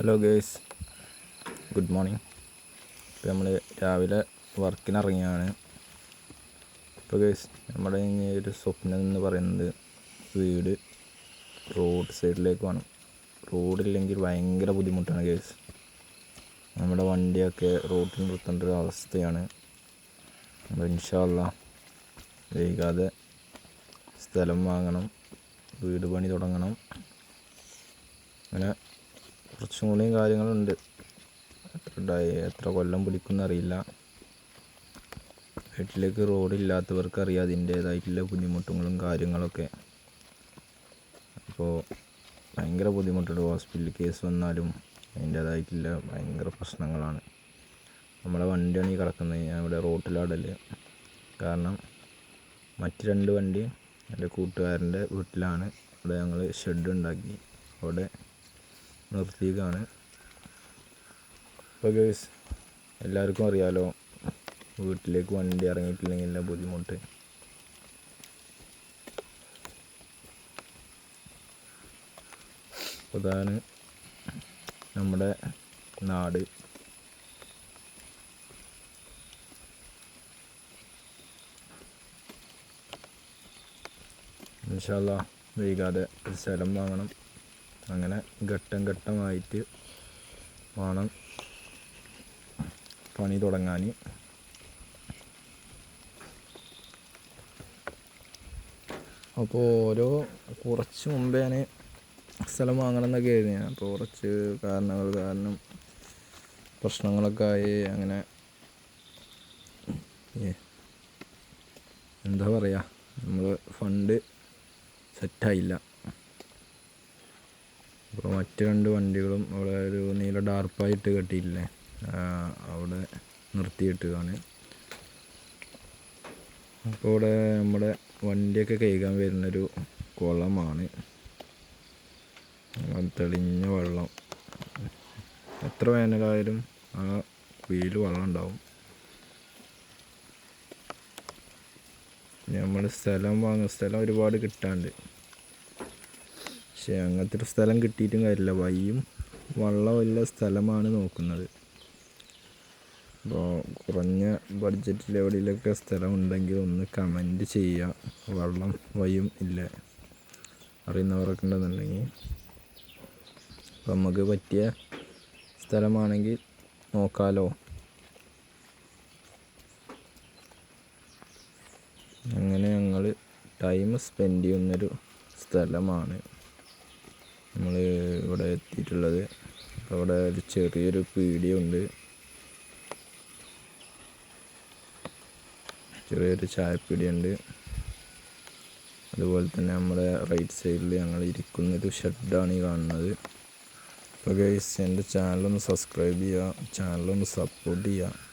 Hello girls good morning ഇപ്പോൾ നമ്മൾ രാവിലെ വർക്കിനിറങ്ങിയാണ്. ഇപ്പോൾ ഗേഴ്സ് നമ്മുടെ ഇനി ഒരു സ്വപ്നം എന്ന് പറയുന്നത് വീട് റോഡ് സൈഡിലേക്ക് വേണം റോഡില്ലെങ്കിൽ ഭയങ്കര ബുദ്ധിമുട്ടാണ് ഗേഴ്സ് നമ്മുടെ വണ്ടിയൊക്കെ റോഡിൽ നിർത്തേണ്ട ഒരു അവസ്ഥയാണ്. നമ്മൾ ഇൻഷാല്ല വൈകാതെ സ്ഥലം വാങ്ങണം വീട് പണി തുടങ്ങണം. അങ്ങനെ കുറച്ചും കൂടിയും കാര്യങ്ങളുണ്ട് എത്ര എത്ര കൊല്ലം പിടിക്കുമെന്ന് അറിയില്ല വീട്ടിലേക്ക് റോഡില്ലാത്തവർക്ക് അറിയാം അതിന്റേതായിട്ടുള്ള ബുദ്ധിമുട്ടുകളും കാര്യങ്ങളൊക്കെ. അപ്പോൾ ഭയങ്കര ബുദ്ധിമുട്ടുണ്ട്. ഹോസ്പിറ്റൽ കേസ് വന്നാലും അതിന്റേതായിട്ടുള്ള ഭയങ്കര പ്രശ്നങ്ങളാണ്. നമ്മളെ വണ്ടിയാണ് ഈ കിടക്കുന്നത്. ഇവിടെ റോട്ടിലാടൽ. കാരണം മറ്റ് രണ്ട് വണ്ടി എന്റെ കൂട്ടുകാരന്റെ വീട്ടിലാണ്. ഇവിടെ ഞങ്ങൾ ഷെഡ് ഉണ്ടാക്കി അവിടെ നിർത്തിയതാണ് ഇപ്പോൾ ഗേസ് എല്ലാവർക്കും അറിയാലോ വീട്ടിലേക്ക് വണ്ടി ഇറങ്ങിയിട്ടില്ലെങ്കിൽ ബുദ്ധിമുട്ട്? അതാണ് നമ്മുടെ നാട്. ഇൻഷാല്ല വൈകാതെ സ്ഥലം വാങ്ങണം. അങ്ങനെ ഘട്ടം ഘട്ടമായിട്ട് വേണം പണി തുടങ്ങാൻ. അപ്പോൾ ഓരോ കുറച്ച് മുമ്പേ ഞാൻ സ്ഥലം വാങ്ങണം എന്നൊക്കെ ആയിരുന്നു. ഞാൻ അപ്പോൾ കുറച്ച് കാരണങ്ങൾ കാരണം പ്രശ്നങ്ങളൊക്കെ ആയി അങ്ങനെ. എന്താ പറയുക നമ്മൾ ഫണ്ട് സെറ്റായില്ല. അപ്പോൾ മറ്റ് രണ്ട് വണ്ടികളും അവിടെ ഒരു നീല ഡാർപ്പായിട്ട് കെട്ടിയില്ലേ അവിടെ നിർത്തിയിട്ടതാണ്. അപ്പോൾ ഇവിടെ നമ്മുടെ വണ്ടിയൊക്കെ കഴുകാൻ വരുന്നൊരു കുളമാണ്. തെളിഞ്ഞ വെള്ളം. എത്ര വേനലായാലും ആ കുയിൽ വെള്ളം ഉണ്ടാവും. നമ്മൾ സ്ഥലം വാങ്ങും സ്ഥലം ഒരുപാട് കിട്ടാണ്ട്. പക്ഷേ അങ്ങനത്തെ ഒരു സ്ഥലം കിട്ടിയിട്ടും കാര്യമില്ല. വഴിയും വള്ളമുള്ള സ്ഥലമാണ് നോക്കുന്നത്. അപ്പോൾ കുറഞ്ഞ ബഡ്ജറ്റിൽ എവിടെയെങ്കിലൊക്കെ സ്ഥലം ഉണ്ടെങ്കിൽ ഒന്ന് കമന്റ് ചെയ്യുക. വള്ളം വഴിയും ഇല്ല. അറിയുന്നവരൊക്കെ ഉണ്ടെന്നുണ്ടെങ്കിൽ അപ്പോൾ നമുക്ക് പറ്റിയ സ്ഥലമാണെങ്കിൽ നോക്കാലോ. അങ്ങനെ ഞങ്ങൾ ടൈം സ്പെൻഡ് ചെയ്യുന്നൊരു സ്ഥലമാണ്. നമ്മൾ ഇവിടെ എത്തിയിട്ടുള്ളത്. അവിടെ ഒരു ചെറിയൊരു പീടിയുണ്ട്. ചെറിയൊരു ചായപ്പീടിയുണ്ട്. അതുപോലെ തന്നെ നമ്മുടെ റൈറ്റ് സൈഡിൽ ഞങ്ങൾ ഇരിക്കുന്നൊരു ഷെഡാണ് ഈ കാണുന്നത്. അപ്പോൾ ഗൈസ് എന്റെ ചാനലൊന്ന് സബ്സ്ക്രൈബ് ചെയ്യുക. ചാനലൊന്ന് സപ്പോർട്ട് ചെയ്യുക.